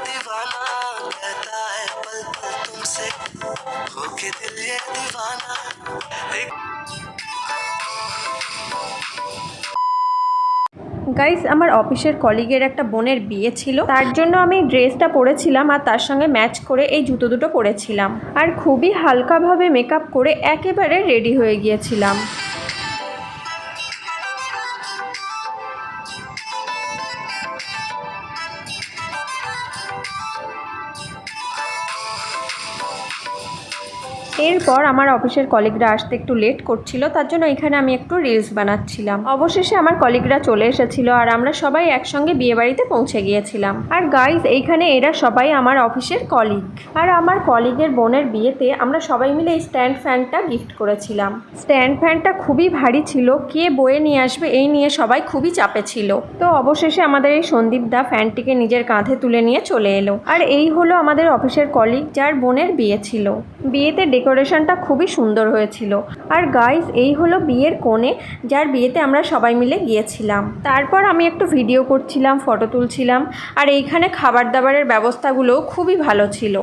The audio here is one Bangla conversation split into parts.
दीवाना कहता है पल पल तुमसे होके दिल ये दीवाना एक গাইস আমার অফিসের কলিগের একটা বোনের বিয়ে ছিল তার জন্য আমি ড্রেসটা পরেছিলাম আর তার সঙ্গে ম্যাচ করে এই জুতো দুটো পরেছিলাম আর খুবই হালকাভাবে মেকআপ করে একেবারে রেডি হয়ে গিয়েছিলাম এরপর আমার অফিসের কলিগরা আসতে একটু লেট করছিল, তার জন্য এখানে আমি একটু রিলস বানাচ্ছিলাম। অবশেষে আমার কলিগরা চলে এসেছিল আর আমরা সবাই একসঙ্গে বিয়েবাড়িতে পৌঁছে গিয়েছিলাম। আর গাইজ এইখানে এরা সবাই আমার অফিসের কলিগ আর আমার কলিগের বোনের বিয়েতে আমরা সবাই মিলে এই স্ট্যান্ড ফ্যানটা গিফট করেছিলাম। স্ট্যান্ড ফ্যানটা খুবই ভারী ছিল, কে বয়ে নিয়ে আসবে এই নিয়ে সবাই খুবই চাপে ছিল। তো অবশেষে আমাদের এই সন্দীপ দা ফ্যানটিকে নিজের কাঁধে তুলে নিয়ে চলে এলো। আর এই হলো আমাদের অফিসের কলিগ যার বোনের বিয়ে ছিল। বিয়েতে ডেকোরেশনটা খুবই সুন্দর হয়েছিল। আর গাইজ এই হলো বিয়ের কোণে, যার বিয়েতে আমরা সবাই মিলে গিয়েছিলাম। তারপর আমি একটু ভিডিও করছিলাম ফটো তুলছিলাম, আর এইখানে খাবার দাবারের ব্যবস্থাগুলোও খুবই ভালো ছিল।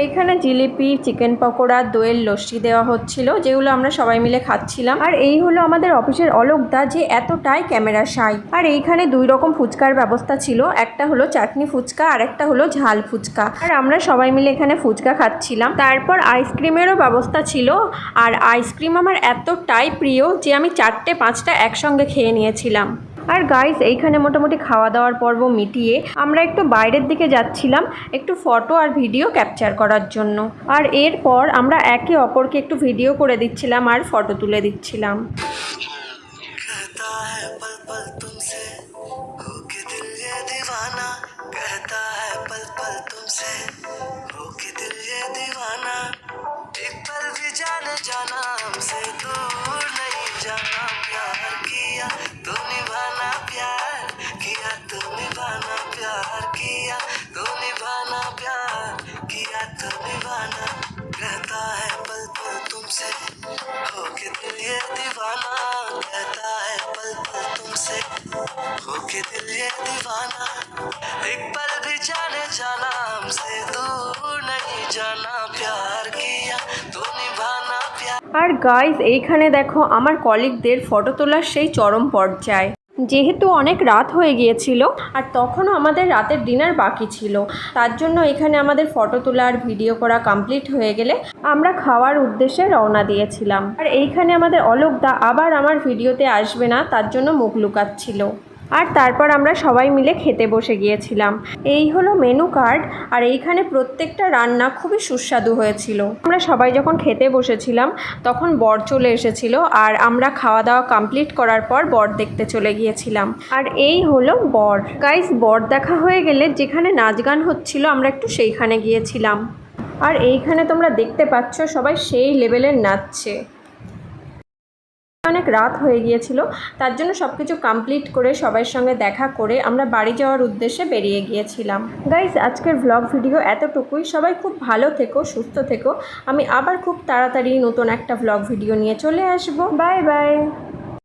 এইখানে জিলিপি, চিকেন পকোড়া, দইয়ের লস্যি দেওয়া হচ্ছিল, যেগুলো আমরা সবাই মিলে খাচ্ছিলাম। আর এই হলো আমাদের অফিসের অলোকদা, যে এতটাই ক্যামেরা সাই আর এইখানে দুই রকম ফুচকার ব্যবস্থা ছিল, একটা হলো চাটনি ফুচকা, আর একটা হলো ঝাল ফুচকা। আর আমরা সবাই মিলে এখানে ফুচকা খাচ্ছিলাম। তারপর আইসক্রিমেরও ব্যবস্থা ছিল, আর আইসক্রিম আমার এতটাই প্রিয়, যে আমি চারটে, পাঁচটা একসঙ্গে খেয়ে নিয়েছিলাম। আর গাইস এইখানে মোটামুটি খাওয়া দাওয়ার পর্ব মিটিয়ে আমরা একটু বাইরের দিকে যাচ্ছিলাম একটু ফটো আর ভিডিও ক্যাপচার করার জন্য আর এরপর আমরা একে অপরকে একটু ভিডিও করে দিচ্ছিলাম আর ফটো তুলে দিচ্ছিলাম कहता है पल पल तुमसे तो निभाना कहता है पल पल तुमसे होके दिल ये दीवाना कहता है पल पल तुमसे होके दिल ये दीवाना एक पल भी जाने जाना हमसे दूर नहीं जाना प्यार किया तो निभाना प्यार আর গাইস এইখানে দেখো আমার কলিগদের ফটো তোলার সেই চরম পর্যায় যেহেতু অনেক রাত হয়ে গিয়েছিল আর তখনও আমাদের রাতের ডিনার বাকি ছিল, তার জন্য এখানে আমাদের ফটো তোলা আর ভিডিও করা কমপ্লিট হয়ে গেলে আমরা খাওয়ার উদ্দেশ্যে রওনা দিয়েছিলাম। আর এইখানে আমাদের অলোকদা আবার আমার ভিডিওতে আসবে না, তার জন্য মুখ লুকাচ্ছিল। আর তারপর আমরা সবাই মিলে খেতে বসে গিয়েছিলাম। এই হলো মেনু কার্ড আর এইখানে প্রত্যেকটা রান্না খুবই সুস্বাদু হয়েছিল। আমরা সবাই যখন খেতে বসেছিলাম, তখন বর চলে এসেছিল আর আমরা খাওয়া দাওয়া কমপ্লিট করার পর বর দেখতে চলে গিয়েছিলাম। আর এই হলো বর। গাইস বর দেখা হয়ে গেলে যেখানে নাচ গান হচ্ছিল, আমরা একটু সেইখানে গিয়েছিলাম। আর এইখানে তোমরা দেখতে পাচ্ছ, সবাই সেই লেভেলের নাচছে। অনেক রাত হয়ে গিয়েছিল, তার জন্য সব কিছু কমপ্লিট করে সবার সঙ্গে দেখা করে আমরা বাড়ি যাওয়ার উদ্দেশ্যে বেরিয়ে গিয়েছিলাম। গাইজ আজকের ব্লগ ভিডিও এতটুকুই। সবাই খুব ভালো থেকো, সুস্থ থেকো। আমি আবার খুব তাড়াতাড়ি নতুন একটা ব্লগ ভিডিও নিয়ে চলে আসব। Bye bye